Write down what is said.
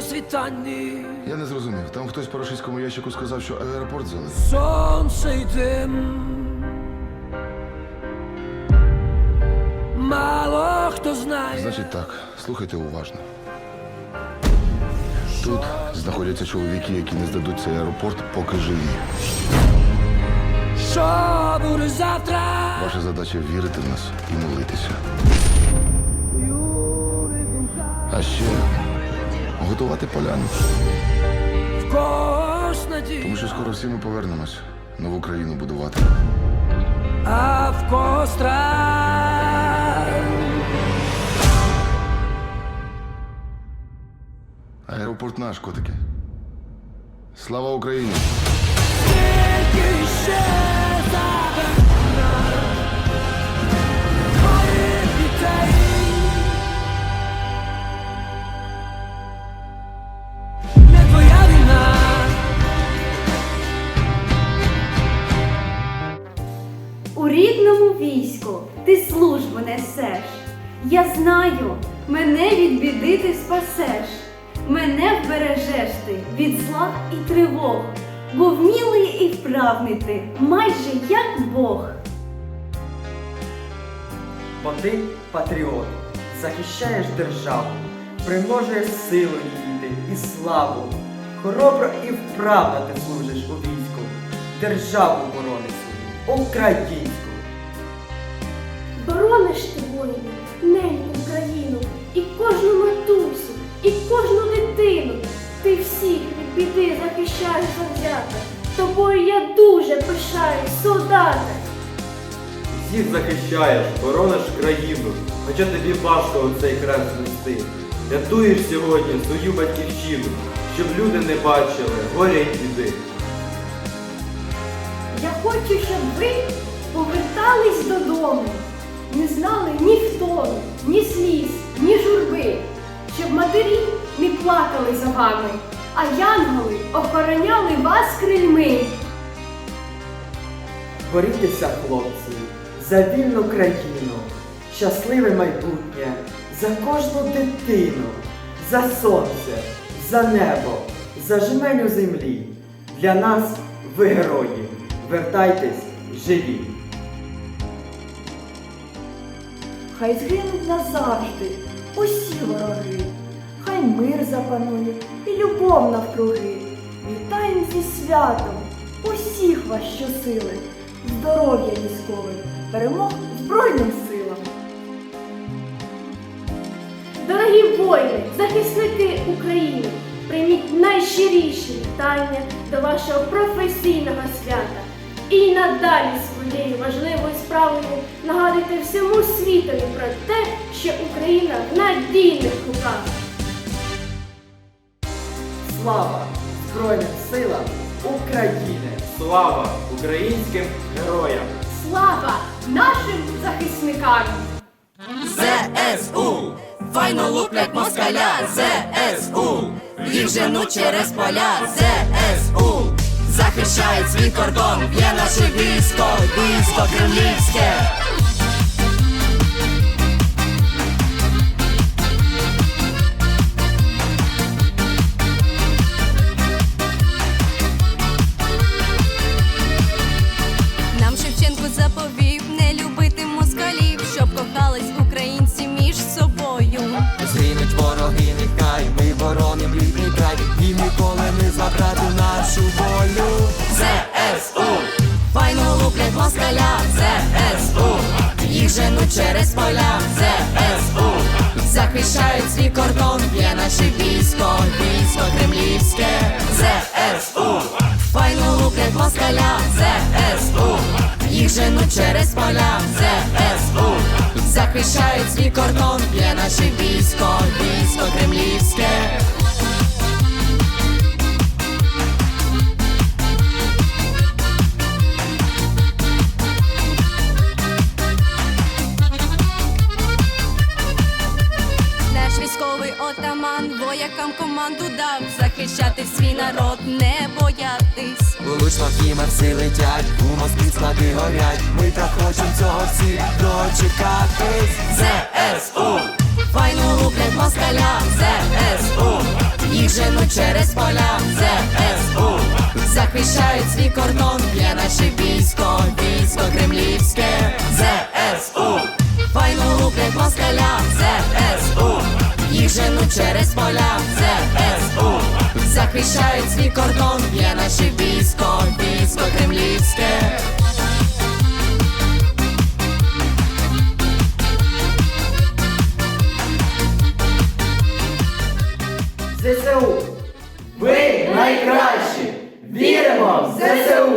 світанні, Я не зрозумів. Там хтось по російському ящику сказав, що аеропорт зелений. сонце й дим. Мало хто знає, Значить так, слухайте уважно. Тут знаходяться чоловіки, які не здадуть цей аеропорт, поки живі. що буде завтра. Ваша задача вірити в нас і молитися. А ще готувати поляну. Тому що скоро всі ми повернемось нову країну будувати. а в когось страх. Аеропорт наш, котики. Слава Україні! Скільки ще рідному війську ти службу несеш. Я знаю, мене від біди ти спасеш. Мене вбережеш ти від зла і тривог, бо вмілий і вправний ти, майже як Бог. Бо ти патріот, захищаєш державу, примножуєш силу її і славу. Хоробро і вправно ти служиш у війську, державу борониш свою, українську. Тобою я дуже пишаюсь, солдате. Всіх захищаєш, борониш країну, хоча тобі важко у цей хрест нести. Рятуєш сьогодні свою батьківщину, щоб люди не бачили горя й біди. Я хочу, щоб ви повертались додому, не знали ні втоми, ні сліз, ні журби, щоб матері не плакали за вами, а янголи охороняли вас крильми. Борітеся, хлопці, за вільну країну, щасливе майбутнє, за кожну дитину, за сонце, за небо, за жменю землі. Для нас ви герої. Вертайтесь живі. Хай згинуть назавжди усі вороги, хай мир запанує і любов навкруги. Вітаєм зі святом усіх вас щосили, здоров'я військовим, перемог Збройним силам. Дорогі воїни, захисники України, прийміть найщиріші вітання до вашого професійного свята. І надалі своєю важливою справою нагадуйте всьому світові про те, що Україна в надійних руках. Слава Збройним силам України! Слава українським героям! Слава нашим захисникам! ЗСУ, файно луплять москаля, ЗСУ, їх женуть через поля, ЗСУ, захищають свій кордон, б'є наше військо, військо кремлівське. Забрати нашу волю. ЗСУ, файно луплять москаля, ЗСУ, їх женуть через поля, ЗСУ, захищають свій кордон, є наше військо, військо кремлівське, ЗСУ, файно луплять москаля, ЗСУ, їх женуть через поля, ЗСУ, захищають свій кордон, є наше військо, військо кремлівське. Отаман команду дав захищати свій народ, не боятись. Влучно хімерси летять, у Москві склади горять. Ми так хочемо цього всі дочекатись. ЗСУ, файно луплять москаля, ЗСУ, їх женуть через поля. ЗСУ захищають свій кордон, є наше військо, військо кремлівське. ЗСУ Файно луплять москаля. ЗСУ їх через поля ЗСУ захищають свій кордон, є наше військо, військо кремлівське ЗСУ! Ви найкращі! Віримо в ЗСУ!